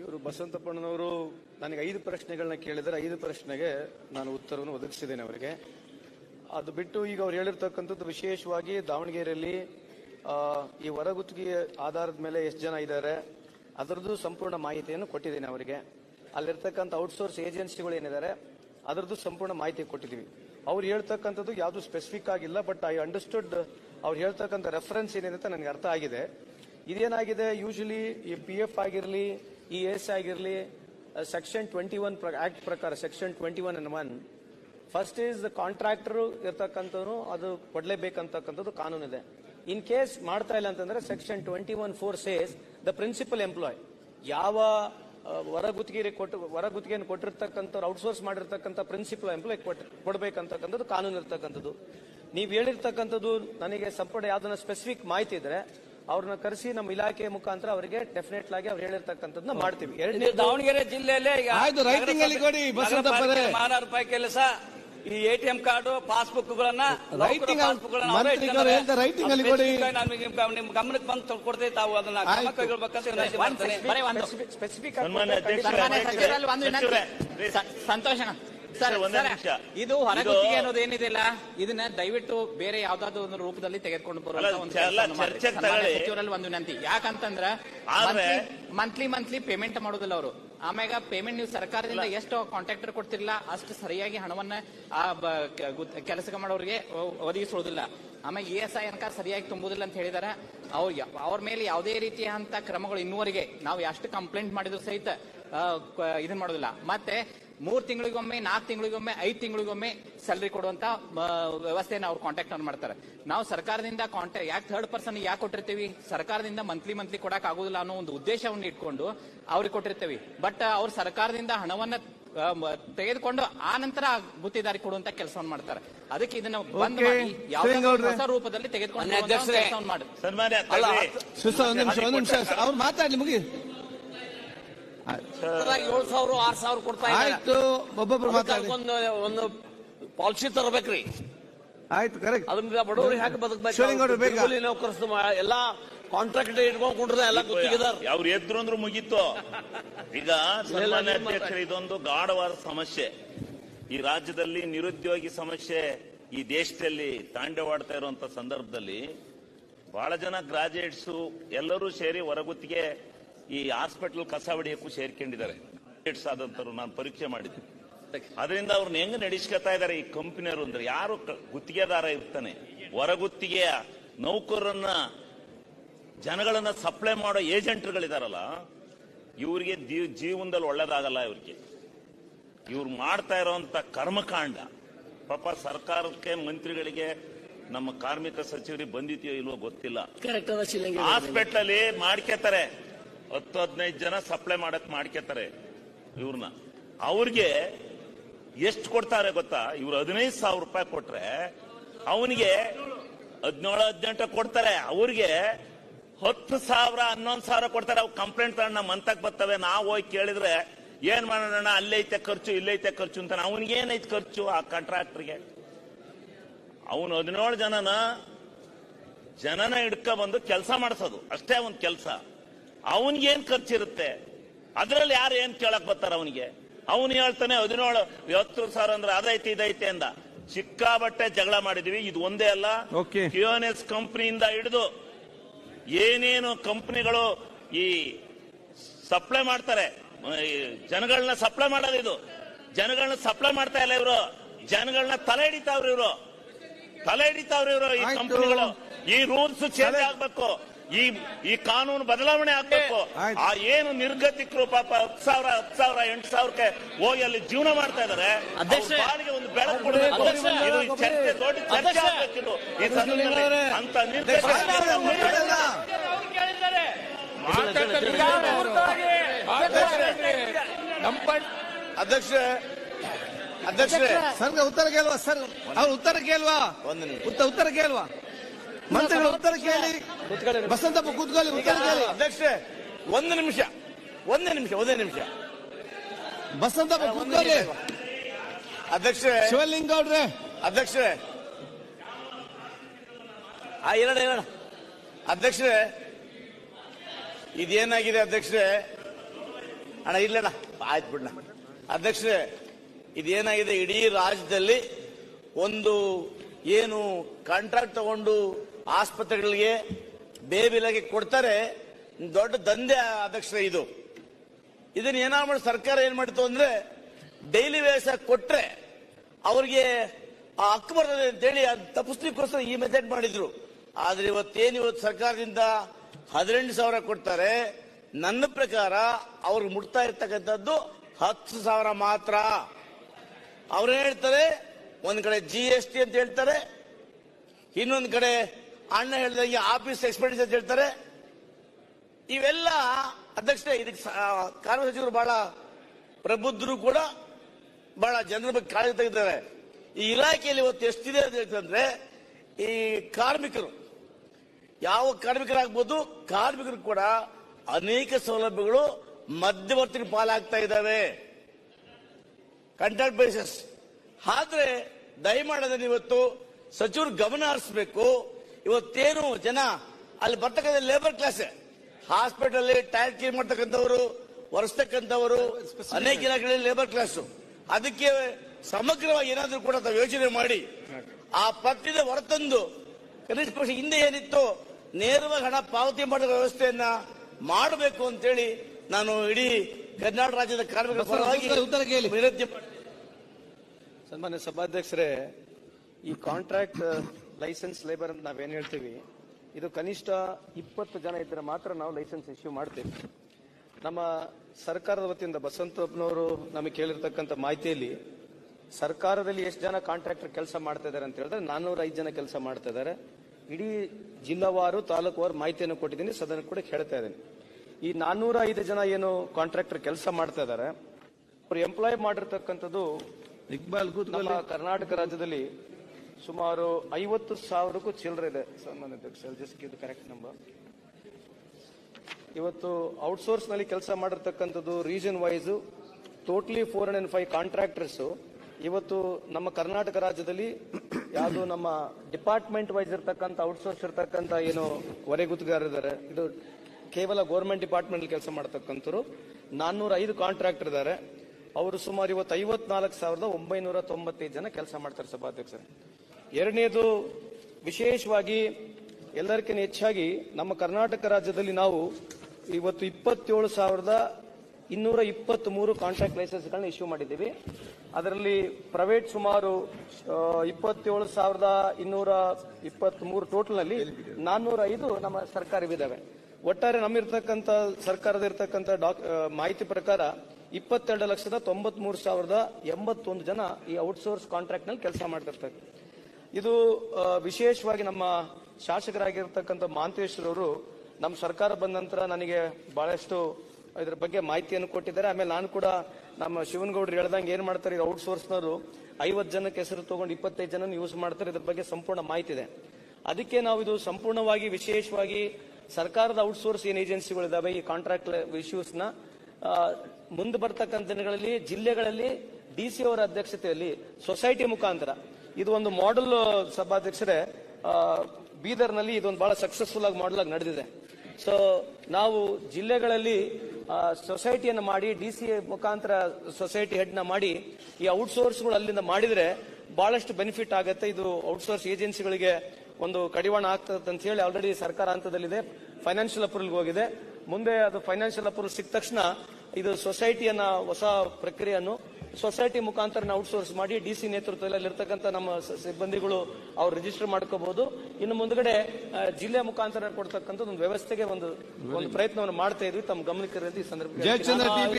ಇವರು ಬಸವಂತಪ್ಪಣ್ಣನವರು ನನಗೆ ಐದು ಪ್ರಶ್ನೆಗಳನ್ನ ಕೇಳಿದರೆ ಐದು ಪ್ರಶ್ನೆಗೆ ನಾನು ಉತ್ತರವನ್ನು ಒದಗಿಸಿದ್ದೇನೆ ಅವರಿಗೆ. ಅದು ಬಿಟ್ಟು ಈಗ ಅವ್ರು ಹೇಳಿರ್ತಕ್ಕಂಥದ್ದು ವಿಶೇಷವಾಗಿ ದಾವಣಗೆರೆಯಲ್ಲಿ ಈ ಹೊರಗುತ್ತಿಗೆ ಆಧಾರದ ಮೇಲೆ ಎಷ್ಟು ಜನ ಇದ್ದಾರೆ, ಅದರದ್ದು ಸಂಪೂರ್ಣ ಮಾಹಿತಿಯನ್ನು ಕೊಟ್ಟಿದ್ದೇನೆ ಅವರಿಗೆ. ಅಲ್ಲಿರ್ತಕ್ಕಂಥ ಔಟ್ಸೋರ್ಸ್ ಏಜೆನ್ಸಿಗಳು ಏನಿದ್ದಾರೆ, ಅದರದ್ದು ಸಂಪೂರ್ಣ ಮಾಹಿತಿ ಕೊಟ್ಟಿದ್ದೀವಿ. ಅವ್ರು ಹೇಳ್ತಕ್ಕಂಥದ್ದು ಯಾವುದು ಸ್ಪೆಸಿಫಿಕ್ ಆಗಿಲ್ಲ, ಬಟ್ ಐ ಅಂಡರ್ಸ್ಟುಡ್ ಅವ್ರು ಹೇಳ್ತಕ್ಕಂಥ ರೆಫರೆನ್ಸ್ ಏನಿದೆ ನನಗೆ ಅರ್ಥ ಆಗಿದೆ. ಇದೇನಾಗಿದೆ, ಯೂಶಲಿ ಈ ಪಿ ಎಫ್ ಆಗಿರಲಿ ಈ ಎಸ್ ಆಗಿರಲಿ ಸೆಕ್ಷನ್ ಟ್ವೆಂಟಿ ಒನ್ ಆಕ್ಟ್ ಪ್ರಕಾರ section twenty one and one first is the contractor ಇರ್ತಕ್ಕಂಥವ್ರು ಅದು ಕೊಡಲೇಬೇಕಂತಕ್ಕಂಥದ್ದು ಕಾನೂನು ಇದೆ. ಇನ್ ಕೇಸ್ ಮಾಡ್ತಾ ಇಲ್ಲ ಅಂತಂದ್ರೆ section twenty one four says the principal employ ಯಾವ ಹೊರಗುತ್ತಿಗೆ ಹೊರ ಗುತ್ತಿಗೆ ಕೊಟ್ಟು ಹೊರ ಗುತ್ತಿಗೆಯನ್ನು ಕೊಟ್ಟಿರ್ತಕ್ಕಂಥವ್ರು ಔಟ್ಸೋರ್ಸ್ ಮಾಡಿರ್ತಕ್ಕಂಥ ಪ್ರಿನ್ಸಿಪಲ್ ಎಂಪ್ಲಾಯ್ ಕೊಡಬೇಕಂತಕ್ಕಂಥದ್ದು ಕಾನೂನು ಇರ್ತಕ್ಕಂಥದ್ದು. ನೀವು ಹೇಳಿರ್ತಕ್ಕಂಥದ್ದು ನನಗೆ ಸಂಪೂರ್ಣ ಯಾವ್ದನ್ನ ಸ್ಪೆಸಿಫಿಕ್ ಮಾಹಿತಿ ಇದ್ರೆ ಅವ್ರನ್ನ ಕರೆಸಿ ನಮ್ಮ ಇಲಾಖೆ ಮುಖಾಂತರ ಅವರಿಗೆ ಡೆಫಿನೆಟ್ ಆಗಿ ಅವ್ರು ಹೇಳಿರ್ತಕ್ಕಂಥದ್ನ ಮಾಡ್ತೀವಿ. ಎರಡನೇ ದಾವಣಗೆರೆ ಜಿಲ್ಲೆಯಲ್ಲೇ ಈಗ writing ಅಲ್ಲಿ ಕೊಡಿ. ಮಹಾನಗರ ರೂಪಾಯಿ ಕೆಲಸ ಈ ಎಟಿಎಂ ಕಾರ್ಡ್ ಪಾಸ್ಬುಕ್ ಗಳನ್ನ ರೈಟಿಂಗ್ ಅಲ್ಲಿ- ಮಂತ್ರಿಗಳು ಹೇಳ್ತಾರೆ, writing ಅಲ್ಲಿ ಕೊಡಿ. ನಿಮ್ ಗಮನಕ್ಕೆ ಬಂದು ಕೊಡ್ತೀವಿ ತಾವು ಅದನ್ನ ಒಂದು ಸ್ಪೆಸಿಫಿಕ್ ಸಂತೋಷ ಸರ್ ಇದು ಹೊರಗುತ್ತಿಗೆ ಅನ್ನೋದು ಏನಿದೆಯಲ್ಲ ಇದನ್ನ ದಯವಿಟ್ಟು ಬೇರೆ ಯಾವ್ದಾದ್ರು ಒಂದು ರೂಪದಲ್ಲಿ ತೆಗೆದುಕೊಂಡು ಬರುವಂತ ಒಂದು ವಿನಂತಿ. ಯಾಕಂತಂದ್ರ ಮಂತ್ಲಿ ಮಂತ್ಲಿ ಪೇಮೆಂಟ್ ಮಾಡೋದಿಲ್ಲ ಅವರು. ಆಮ್ಯಾಗ ಪೇಮೆಂಟ್ ನೀವು ಸರ್ಕಾರದಿಂದ ಎಷ್ಟು ಕಾಂಟ್ರಾಕ್ಟರ್ ಕೊಡ್ತಿರಲ್ಲ ಅಷ್ಟು ಸರಿಯಾಗಿ ಹಣವನ್ನ ಆ ಕೆಲಸ ಮಾಡೋರಿಗೆ ಒದಗಿಸೋದಿಲ್ಲ ಆಮೇಲೆ ಇ ಎಸ್ ಐ ಅನ್ಕ ಸರಿಯಾಗಿ ತುಂಬುದಿಲ್ಲ ಅಂತ ಹೇಳಿದಾರೆ. ಅವ್ರ ಅವ್ರ ಮೇಲೆ ಯಾವುದೇ ರೀತಿಯಂತ ಕ್ರಮಗಳು ಇನ್ನುವರೆಗೆ ನಾವು ಎಷ್ಟು ಕಂಪ್ಲೇಂಟ್ ಮಾಡಿದ್ರು ಸಹಿತ ಇದನ್ ಮಾಡೋದಿಲ್ಲ. ಮತ್ತೆ ಮೂರ್ ತಿಂಗಳಿಗೊಮ್ಮೆ ನಾಲ್ಕು ತಿಂಗಳಿಗೊಮ್ಮೆ ಐದ್ ತಿಂಗಳಿಗೊಮ್ಮೆ ಸ್ಯಾಲರಿ ಕೊಡುವಂತ ವ್ಯವಸ್ಥೆಯನ್ನು ವ್ಯವಸ್ಥೆನ ಅವ್ರು ಕಾಂಟ್ಯಾಕ್ಟ್ ಅವ್ರು ಮಾಡ್ತಾರೆ. ನಾವು ಸರ್ಕಾರದಿಂದ ಕಾಂಟ್ಯಾಕ್ಟ್ ಯಾಕೆ ಥರ್ಡ್ ಪರ್ಸನ್ ಯಾಕೆ ಕೊಟ್ಟಿರ್ತೀವಿ? ಸರ್ಕಾರದಿಂದ ಮಂತ್ಲಿ ಮಂತ್ಲಿ ಕೊಡಕ್ ಆಗುದಿಲ್ಲ ಅನ್ನೋ ಒಂದು ಉದ್ದೇಶವನ್ನು ಇಟ್ಕೊಂಡು ಅವ್ರಿಗೆ ಕೊಟ್ಟಿರ್ತೀವಿ. ಬಟ್ ಅವ್ರು ಸರ್ಕಾರದಿಂದ ಹಣವನ್ನ ತೆಗೆದುಕೊಂಡು ಆ ನಂತರ ಗುತ್ತಿದಾರಿ ಕೊಡುವಂತ ಕೆಲಸವನ್ನು ಮಾಡ್ತಾರೆ. ಅದಕ್ಕೆ ಇದನ್ನ ಬಂದ್ ಮಾಡಿ ಯಾವುದೇ. ಹೊಸ ರೂಪದಲ್ಲಿ ತೆಗೆದುಕೊಂಡು. ಕೆಲಸವನ್ನು ಮಾಡಿ. ಸನ್ಮಾನ್ಯ ಅಲ್ಲ, ಒಂದು ನಿಮಿಷ ಒಂದು ನಿಮಿಷ. ಅವ್ರು ಮಾತಾಡ್ಲಿ ಮುಗಿ ಏಳು ಸಾವಿರ ಆರ್ ಸಾವಿರ ಕೊಡ್ತಾ ಆಯ್ತು ಒಬ್ಬೊಬ್ರು ಮಾತಾಡಿ. ಒಂದು ಒಂದು ಪಾಲಿಸಿ ತರಬೇಕ್ರಿ. ಆಯ್ತು ಕರೆಕ್ಟ್ ಅದರಿಂದ ಬಡವರಿಗೆ ಹಾಕಿ ಬದುಕಬೇಕು? ಬೇಗ. ಕೂಲಿ ನೌಕರಸ್ಥ ಮಾ- ಎಲ್ಲಾ ಕಾಂಟ್ರಾಕ್ಟ್ ಇಟ್ಕೊಂಡು ಕುಂಡ್ರೆ ಎಲ್ಲ ಗುತ್ತಿಗೆದಾರ. ಅವ್ರು ಎದ್ರು ಅಂದ್ರು ಮುಗೀತು. ಈಗ ಸನ್ಮಾನ್ಯ ಅಧ್ಯಕ್ಷರ ಇದೊಂದು ಗಾಢವಾದ ಸಮಸ್ಯೆ. ಈ ರಾಜ್ಯದಲ್ಲಿ ನಿರುದ್ಯೋಗಿ ಸಮಸ್ಯೆ ಈ ದೇಶದಲ್ಲಿ ತಾಂಡವಾಡ್ತಾ ಇರುವಂತ ಸಂದರ್ಭದಲ್ಲಿ ಬಹಳ ಜನ ಗ್ರಾಜುಯೇಟ್ಸ್ ಎಲ್ಲರೂ ಸೇರಿ ಹೊರಗುತ್ತಿಗೆ ಈ ಹಾಸ್ಪಿಟಲ್ ಕಸ ಹೊಡಿಯಕ್ಕೂ ಸೇರ್ಕೊಂಡಿದ್ದಾರೆ. ಆದಂತರು ನಾನು ಪರೀಕ್ಷೆ ಮಾಡಿದ್ದೆ ಅದರಿಂದ ಅವ್ರನ್ನ ಹೆಂಗ್ ನಡೆಸ್ಕೊತಾ ಇದ್ದಾರೆ ಈ ಕಂಪನಿಯವರು ಅಂದ್ರೆ ಯಾರು ಗುತ್ತಿಗೆದಾರ ಇರ್ತಾನೆ ಹೊರಗುತ್ತಿಗೆಯ ನೌಕರರನ್ನ ಜನಗಳನ್ನ ಸಪ್ಲೈ ಮಾಡೋ ಏಜೆಂಟ್ಗಳಿದಾರಲ್ಲ ಇವ್ರಿಗೆ ಜೀವ್- ಜೀವನದಲ್ಲಿ ಒಳ್ಳೇದಾಗಲ್ಲ ಇವ್ರಿಗೆ. ಇವ್ರು ಮಾಡ್ತಾ ಇರೋಂತ ಕರ್ಮಕಾಂಡ. ಪಾಪ ಸರ್ಕಾರಕ್ಕೆ ಮಂತ್ರಿಗಳಿಗೆ ನಮ್ಮ ಕಾರ್ಮಿಕ ಸಚಿವರಿಗೆ ಬಂದಿದೆಯೋ ಇಲ್ವೋ ಗೊತ್ತಿಲ್ಲ. ಹಾಸ್ಪಿಟಲ್ ಅಲ್ಲಿ ಮಾಡ್ಕೋತಾರೆ. ಹತ್ತು ಹದಿನೈದು ಜನ ಸಪ್ಲೈ ಮಾಡಕ್ ಮಾಡ್ಕೋತಾರೆ ಇವ್ರನ್ನ ಅವ್ರಿಗೆ ಎಷ್ಟು ಕೊಡ್ತಾರೆ ಗೊತ್ತಾ? ಇವ್ರು ಹದಿನೈದು ಸಾವಿರ ರೂಪಾಯಿ ಕೊಟ್ರೆ ಅವನಿಗೆ ಹದಿನೇಳು, ಹದಿನೆಂಟು ಕೊಡ್ತಾರೆ. ಅವ್ರಿಗೆ ಹತ್ತು ಸಾವಿರ, ಹನ್ನೊಂದು ಸಾವಿರ ಕೊಡ್ತಾರೆ. ಅವು ಕಂಪ್ಲೇಂಟ್ ತಗೊಂಡು ನಮ್ಮ ಮಂತಕ್ ಬರ್ತವೆ. ನಾವು ಹೋಗಿ ಕೇಳಿದ್ರೆ ಏನ್ ಮಾಡೋಣ ಅಲ್ಲೈತೆ ಖರ್ಚು ಇಲ್ಲೈತೆ ಖರ್ಚು ಅಂತ ಅವನಿಗೆ ಏನೈತೆ ಖರ್ಚು ಆ ಕಾಂಟ್ರಾಕ್ಟರ್ಗೆ ಅವನು ಹದಿನೇಳು ಜನನ ಜನನ ಹಿಡ್ಕ ಬಂದು ಕೆಲಸ ಮಾಡಿಸೋದು. ಅಷ್ಟೇ ಒಂದು ಕೆಲಸ. ಅವನಿಗೇನ್ ಖರ್ಚಿರುತ್ತೆ? ಅದ್ರಲ್ಲಿ ಯಾರು ಏನ್ ಕೇಳಕ್ ಬರ್ತಾರ ಅವನಿಗೆ? ಅವನು ಹೇಳ್ತಾನೆ ಹದಿನೇಳು ಇವತ್ತು ಸಾವಿರ ಅಂದ್ರೆ ಅದೈತೆ ಇದೈತೆ ಅಂದ. ಸಿಕ್ಕಾಬಟ್ಟೆ ಜಗಳ ಮಾಡಿದ್ವಿ. ಇದು ಒಂದೇ ಅಲ್ಲ. ಕ್ಯೂಎನ್ಎಸ್ ಕಂಪ್ನಿಯಿಂದ ಹಿಡಿದು ಏನೇನು ಕಂಪನಿಗಳು ಈ ಸಪ್ಲೈ ಮಾಡ್ತಾರೆ. ಜನಗಳನ್ನ ಸಪ್ಲೈ ಮಾಡೋದು ಇದು. ಜನಗಳನ್ನ ಸಪ್ಲೈ ಮಾಡ್ತಾ ಇಲ್ಲ ಇವರು. ಜನಗಳನ್ನ ತಲೆ ಹಿಡಿತಾವ್ರಿ ಇವರು. ತಲೆ ಹಿಡಿತಾವ್ರಿ ಇವರು ಈ ಕಂಪನಿಗಳು. ಈ ರೂಲ್ಸ್ ಚೇಂಜ್ ಆಗ್ಬೇಕು. ಈ ಈ ಕಾನೂನು ಬದಲಾವಣೆ ಆಗ್ಬೇಕು ಆ ಏನು ನಿರ್ಗತಿಕರು ಪಾಪ ಹತ್ತು ಸಾವಿರ ಹತ್ತು ಸಾವಿರ ಎಂಟು ಸಾವಿರಕ್ಕೆ ಹೋಗಿ ಅಲ್ಲಿ ಜೀವನ ಮಾಡ್ತಾ ಇದಾರೆ ಅಧ್ಯಕ್ಷ. ಬಾಳಿಗೆ ಒಂದು ಬೆಳಕು ಕೊಡಬೇಕು ಅಧ್ಯಕ್ಷ. ಇದು ಚರ್ಚೆ ದೊಡ್ಡ ಚರ್ಚೆ ಅಧ್ಯಕ್ಷ. ಆಗ್ಬೇಕಿದು ಈ ಸಂದರ್ಭದಲ್ಲಿ ಅಂತ ಅಧ್ಯಕ್ಷ ಅಧ್ಯಕ್ಷರೇ ಅಧ್ಯಕ್ಷರೇ ಸರ್ಗೆ ಉತ್ತರ ಕೇಳುವ ಸರ್ ಅವ್ರ ಉತ್ತರ ಕೇಳುವ ಒಂದು ನಿಮಿಷ. ಉತ್ತ- ಉತ್ತರ ಕೇಳುವ ಮಂತ್ರಿಗಳು ಉತ್ತರ ಕೇಳಿ. ಬಸಂತಪ್ಪ ಕೂತ್ಕೊಳ್ಳಿ ಉತ್ತರ ಕೇಳಿ. ಅಧ್ಯಕ್ಷರೇ ಒಂದು ನಿಮಿಷ ಒಂದೇ ನಿಮಿಷ ಒಂದೇ ನಿಮಿಷ. ಬಸಂತಪ್ಪ ಕೂತ್ಕೊಳ್ಳಿ. ಅಧ್ಯಕ್ಷರೇ ಶಿವಲಿಂಗೌಡ್ರೆ ಅಧ್ಯಕ್ಷರೇ ಆ ಎರಡ ಎರಡು ಅಧ್ಯಕ್ಷರೇ ಇದೇನಾಗಿದೆ ಅಧ್ಯಕ್ಷರೇ ಅಣ್ಣ ಇಲ್ಲಣ್ಣ ಆಯ್ತು ಬಿಡಣ. ಅಧ್ಯಕ್ಷರೇ ಇದೇನಾಗಿದೆ? ಇಡೀ ರಾಜ್ಯದಲ್ಲಿ ಒಂದು ಏನು ಕಾಂಟ್ರಾಕ್ಟ್ ತಗೊಂಡು ಆಸ್ಪತ್ರೆಗಳಿಗೆ ಬೇಬಿಲಾಗಿ ಕೊಡ್ತಾರೆ. ದೊಡ್ಡ ದಂಧೆ ಅಧ್ಯಕ್ಷ ಇದು. ಇದನ್ನ ಏನಾದ್ರು ಸರ್ಕಾರ ಏನ್ ಮಾಡಿತು ಅಂದ್ರೆ ಡೈಲಿ ವೇಸ ಕೊಟ್ರೆ ಅವ್ರಿಗೆ ಆ ಹಕ್ಕು ಬರ್ತದೆ ಅಂತೇಳಿ ಅದು ತಪ್ಪಿಸ್ಲಿಕ್ಕೋಸ್ಕರ ಈ ಮೆಥಡ್ ಮಾಡಿದ್ರು. ಆದ್ರೆ ಇವತ್ತೇನು ಇವತ್ತು ಸರ್ಕಾರದಿಂದ ಹದಿನೆಂಟು ಸಾವಿರ ಕೊಡ್ತಾರೆ. ನನ್ನ ಪ್ರಕಾರ ಅವ್ರು ಮುಟ್ತಾ ಇರ್ತಕ್ಕಂಥದ್ದು ಹತ್ತು ಸಾವಿರ ಮಾತ್ರ. ಅವ್ರೇನ್ ಹೇಳ್ತಾರೆ? ಒಂದ್ ಕಡೆ ಜಿ ಎಸ್ ಟಿ ಅಂತ ಹೇಳ್ತಾರೆ. ಇನ್ನೊಂದ್ ಕಡೆ ಅಣ್ಣ ಹೇಳಿದಂಗೆ ಆಫೀಸ್ ಎಕ್ಸ್ಪೆಂಡಿಚರ್ ಅಂತ ಹೇಳ್ತಾರೆ. ಇವೆಲ್ಲ ಅಧ್ಯಕ್ಷ ಇದಕ್ಕೆ ಕಾರ್ಮಿಕ ಸಚಿವರು ಬಹಳ ಪ್ರಬುದ್ಧರು ಕೂಡ ಬಹಳ ಜನರ ಬಗ್ಗೆ ಕಾಳಜಿ ತೆಗೆದಿದ್ದಾರೆ. ಈ ಇಲಾಖೆಯಲ್ಲಿ ಇವತ್ತು ಎಷ್ಟಿದೆ ಅಂತ ಹೇಳ್ತಂದ್ರೆ ಈ ಕಾರ್ಮಿಕರು, ಯಾವ ಕಾರ್ಮಿಕರಾಗ್ಬೋದು, ಕಾರ್ಮಿಕರು ಕೂಡ ಅನೇಕ ಸೌಲಭ್ಯಗಳು ಮಧ್ಯವರ್ತಿಗೆ ಪಾಲಾಗ್ತಾ ಇದ್ದಾವೆ. Contract basis. ಆದ್ರೆ ದಯಮಾಡೋದನ್ನ ಇವತ್ತು ಸಚಿವರು ಗಮನ ಹರಿಸಬೇಕು. ಇವತ್ತೇನು ಜನ ಅಲ್ಲಿ ಬರ್ತಕ್ಕಂಥ ಲೇಬರ್ ಕ್ಲಾಸ್ ಹಾಸ್ಪಿಟಲ್ ಟೈರ್ ಕ್ಲೀನ್ ಮಾಡ್ತಕ್ಕಂಥವ್ರು ಒರೆಸ್ತಕ್ಕಂಥವರು ಅನೇಕ ಇಲಾಖೆಗಳಲ್ಲಿ ಲೇಬರ್ ಕ್ಲಾಸ್ ಅದಕ್ಕೆ ಸಮಗ್ರವಾಗಿ ಏನಾದರೂ ಕೂಡ ತಾವು ಯೋಚನೆ ಮಾಡಿ ಆ ಪಟ್ಟಿದ ಹೊರತಂದು ಕನಿಷ್ಠ ಪಕ್ಷ ಹಿಂದೆ ಏನಿತ್ತು ನೇರವಾಗಿ ಹಣ ಪಾವತಿ ಮಾಡಿದ ವ್ಯವಸ್ಥೆಯನ್ನ ಮಾಡಬೇಕು ಅಂತೇಳಿ ನಾನು ಇಡೀ ಕರ್ನಾಟಕ ರಾಜ್ಯದ ಕಾರ್ಮಿಕರ ಪರವಾಗಿ ಉತ್ತರ ಕೇಳಿ. ವಿನಂತಿ. ಸನ್ಮಾನ್ಯ ಸಭಾಧ್ಯಕ್ಷರೇ ಈ ಕಾಂಟ್ರಾಕ್ಟ್ ಲೈಸೆನ್ಸ್ ಲೇಬರ್ ಅಂತ ನಾವೇನು ಹೇಳ್ತೀವಿ ಇದು ಕನಿಷ್ಠ ಇಪ್ಪತ್ತು ಜನ ಇದ್ರೆ ಮಾತ್ರ ನಾವು ಲೈಸೆನ್ಸ್ ಇಶ್ಯೂ ಮಾಡ್ತೇವೆ. ನಮ್ಮ ಸರ್ಕಾರದ ವತಿಯಿಂದ ಬಸವಂತಪ್ಪನವರು ನಮಗೆ ಕೇಳಿರ್ತಕ್ಕಂಥ ಮಾಹಿತಿಯಲ್ಲಿ ಸರ್ಕಾರದಲ್ಲಿ ಎಷ್ಟು ಜನ ಕಾಂಟ್ರಾಕ್ಟರ್ ಕೆಲಸ ಮಾಡ್ತಾ ಇದ್ದಾರೆ ಅಂತ ಹೇಳಿದ್ರೆ ನಾನ್ನೂರ ಐದು ಜನ ಕೆಲಸ ಮಾಡ್ತಾ ಇದ್ದಾರೆ ಇಡೀ ಜಿಲ್ಲಾವಾರು ತಾಲೂಕುವಾರು ಮಾಹಿತಿಯನ್ನು ಕೊಟ್ಟಿದ್ದೀನಿ ಸದನ ಕೂಡ ಹೇಳ್ತಾ ಇದ್ದೀನಿ. ಈ ನಾನ್ನೂರ ಐದು ಜನ ಏನು ಕಾಂಟ್ರಾಕ್ಟರ್ ಕೆಲಸ ಮಾಡ್ತಾ ಇದ್ದಾರೆ ಅವ್ರು ಎಂಪ್ಲಾಯ್ ಮಾಡಿರ್ತಕ್ಕಂಥದ್ದು ಇಕ್ಬಾಲ್ ಕರ್ನಾಟಕ ರಾಜ್ಯದಲ್ಲಿ ಸುಮಾರು ಐವತ್ತು ಸಾವಿರಕ್ಕೂ ಚಿಲ್ಲರೆ ಇದೆ. ಸನ್ಮಾನ್ಯ ಅಧ್ಯಕ್ಷ ಜಸ್ಟ್ ಕರೆಕ್ಟ್ ನಂಬರ್ ಇವತ್ತು ಔಟ್ಸೋರ್ಸ್ನಲ್ಲಿ ಕೆಲಸ ಮಾಡಿರ್ತಕ್ಕಂಥದ್ದು region wise totally four hundred five contractors ಇವತ್ತು ನಮ್ಮ ಕರ್ನಾಟಕ ರಾಜ್ಯದಲ್ಲಿ ಯಾವುದು ನಮ್ಮ ಡಿಪಾರ್ಟ್ಮೆಂಟ್ ವೈಸ್ ಇರ್ತಕ್ಕಂಥ ಔಟ್ಸೋರ್ಸ್ ಇರ್ತಕ್ಕಂಥ ಏನು ಹೊರೆಗುತ್ತಿಗಾರಿದ್ದಾರೆ ಇದು ಕೇವಲ ಗೌರ್ಮೆಂಟ್ ಡಿಪಾರ್ಟ್ಮೆಂಟ್ ಕೆಲಸ ಮಾಡ್ತಕ್ಕಂಥವ್ರು. ನಾನ್ನೂರ ಐದು ಕಾಂಟ್ರಾಕ್ಟರ್ ಇದ್ದಾರೆ. ಅವರು ಸುಮಾರು ಇವತ್ತು ಐವತ್ನಾಲ್ಕು ಸಾವಿರದ ಒಂಬೈನೂರ ತೊಂಬತ್ತೈದು ಜನ ಕೆಲಸ ಮಾಡ್ತಾರೆ ಸಭಾಧ್ಯಕ್ಷರು. ಎರಡನೇದು ವಿಶೇಷವಾಗಿ ಎಲ್ಲರಿಗಿಂತ ಹೆಚ್ಚಾಗಿ ನಮ್ಮ ಕರ್ನಾಟಕ ರಾಜ್ಯದಲ್ಲಿ ನಾವು ಇವತ್ತು ಇಪ್ಪತ್ತೇಳು ಸಾವಿರದ ಇನ್ನೂರ ಇಪ್ಪತ್ತ್ ಮೂರು ಕಾಂಟ್ರಾಕ್ಟ್ ಲೈಸೆನ್ಸ್ಗಳನ್ನ ಇಶ್ಯೂ ಮಾಡಿದ್ದೀವಿ. ಅದರಲ್ಲಿ ಪ್ರೈವೇಟ್ ಸುಮಾರು ಇಪ್ಪತ್ತೇಳು ಸಾವಿರದ ಇನ್ನೂರ ಇಪ್ಪತ್ತ್ ಮೂರು ಟೋಟಲ್ನಲ್ಲಿ ನಾನ್ನೂರ ಐದು ನಮ್ಮ ಸರ್ಕಾರವಿದ್ದಾವೆ ಒಟ್ಟಾರೆ ನಮ್ಮಿರ್ತಕ್ಕಂಥ ಸರ್ಕಾರದ ಇರ್ತಕ್ಕಂಥ ಡಾಕ್ ಮಾಹಿತಿ ಪ್ರಕಾರ ಇಪ್ಪತ್ತೆರಡು ಲಕ್ಷದ ತೊಂಬತ್ಮೂರು ಸಾವಿರದ ಎಂಬತ್ತೊಂದು ಜನ ಈ ಔಟ್ಸೋರ್ಸ್ ಕಾಂಟ್ರಾಕ್ಟ್ನಲ್ಲಿ ಕೆಲಸ ಮಾಡ್ತಿರ್ತಾರೆ. ಇದು ವಿಶೇಷವಾಗಿ ನಮ್ಮ ಶಾಸಕರಾಗಿರ್ತಕ್ಕಂಥ ಮಾಂತೇಶ್ವರವರು ನಮ್ಮ ಸರ್ಕಾರ ಬಂದ ನಂತರ ನನಗೆ ಬಹಳಷ್ಟು ಇದ್ರ ಬಗ್ಗೆ ಮಾಹಿತಿಯನ್ನು ಕೊಟ್ಟಿದ್ದಾರೆ. ಆಮೇಲೆ ನಾನು ಕೂಡ ನಮ್ಮ ಶಿವನಗೌಡರು ಹೇಳ್ದಂಗೆ ಏನ್ ಮಾಡ್ತಾರೆ ಇದು ಔಟ್ಸೋರ್ಸ್ನವರು ಐವತ್ತು ಜನಕ್ಕೆ ಹೆಸರು ತಗೊಂಡು ಇಪ್ಪತ್ತೈದು ಜನ ಯೂಸ್ ಮಾಡ್ತಾರೆ. ಇದ್ರ ಬಗ್ಗೆ ಸಂಪೂರ್ಣ ಮಾಹಿತಿ ಇದೆ. ಅದಕ್ಕೆ ನಾವು ಇದು ಸಂಪೂರ್ಣವಾಗಿ ವಿಶೇಷವಾಗಿ ಸರ್ಕಾರದ ಔಟ್ಸೋರ್ಸ್ ಏನ್ ಏಜೆನ್ಸಿಗಳಿದಾವೆ ಈ ಕಾಂಟ್ರಾಕ್ಟ್ ಇಶ್ಯೂಸ್ನ ಆ, ಮುಂದೆ ಬರ್ತಕ್ಕಂಥ ದಿನಗಳಲ್ಲಿ ಜಿಲ್ಲೆಗಳಲ್ಲಿ ಡಿ ಸಿ ಅವರ ಅಧ್ಯಕ್ಷತೆಯಲ್ಲಿ ಸೊಸೈಟಿ ಮುಖಾಂತರ ಇದು ಒಂದು ಮಾಡೆಲ್ ಸಭಾಧ್ಯಕ್ಷರೇ ಬೀದರ್ ಬೀದರ್ನಲ್ಲಿ ಇದೊಂದು ಬಹಳ ಸಕ್ಸಸ್ಫುಲ್ ಆಗಿ ಮಾಡೆಲ್ ಆಗಿ ನಡೆದಿದೆ. ಸೊ ನಾವು ಜಿಲ್ಲೆಗಳಲ್ಲಿ ಸೊಸೈಟಿಯನ್ನು ಮಾಡಿ ಡಿ ಸಿ ಮುಖಾಂತರ ಸೊಸೈಟಿ ಹೆಡ್ನ ಮಾಡಿ, ಈ ಔಟ್ಸೋರ್ಸ್ಗಳು ಅಲ್ಲಿಂದ ಮಾಡಿದ್ರೆ ಬಹಳಷ್ಟು ಬೆನಿಫಿಟ್ ಆಗುತ್ತೆ. ಇದು ಔಟ್ಸೋರ್ಸ್ ಏಜೆನ್ಸಿಗಳಿಗೆ ಒಂದು ಕಡಿವಾಣ ಆಗ್ತದೆ ಅಂತ ಹೇಳಿ ಆಲ್ರೆಡಿ ಸರ್ಕಾರ ಹಂತದಲ್ಲಿದೆ. ಫೈನಾನ್ಷಿಯಲ್ ಅಪ್ರೂವಲ್ ಹೋಗಿದೆ. ಮುಂದೆ ಅದು ಫೈನಾನ್ಷಿಯಲ್ ಅಪ್ರೂವಲ್ ಸಿಕ್ಕ ತಕ್ಷಣ ಇದು ಸೊಸೈಟಿಯನ್ನ ಹೊಸ ಪ್ರಕ್ರಿಯೆಯನ್ನು ಸೊಸೈಟಿ ಮುಖಾಂತರ ನಾವು ಔಟ್ಸೋರ್ಸ್ ಮಾಡಿ ಡಿ ಸಿ ನೇತೃತ್ವದಲ್ಲಿ ಇರ್ತಕ್ಕಂಥ ನಮ್ಮ ಸಿಬ್ಬಂದಿಗಳು ಅವ್ರು ರಿಜಿಸ್ಟರ್ ಮಾಡ್ಕೋಬಹುದು ಇನ್ನು ಮುಂದ್ಗಡೆ ಜಿಲ್ಲೆ ಮುಖಾಂತರ ಕೊಡ್ತಕ್ಕಂಥ ಒಂದು ವ್ಯವಸ್ಥೆಗೆ ಒಂದು ಒಂದು ಪ್ರಯತ್ನವನ್ನು ಮಾಡ್ತಾ ಇದ್ವಿ. ತಮ್ಮ ಗಮನಕ್ಕೆ ಈ ಸಂದರ್ಭದಲ್ಲಿ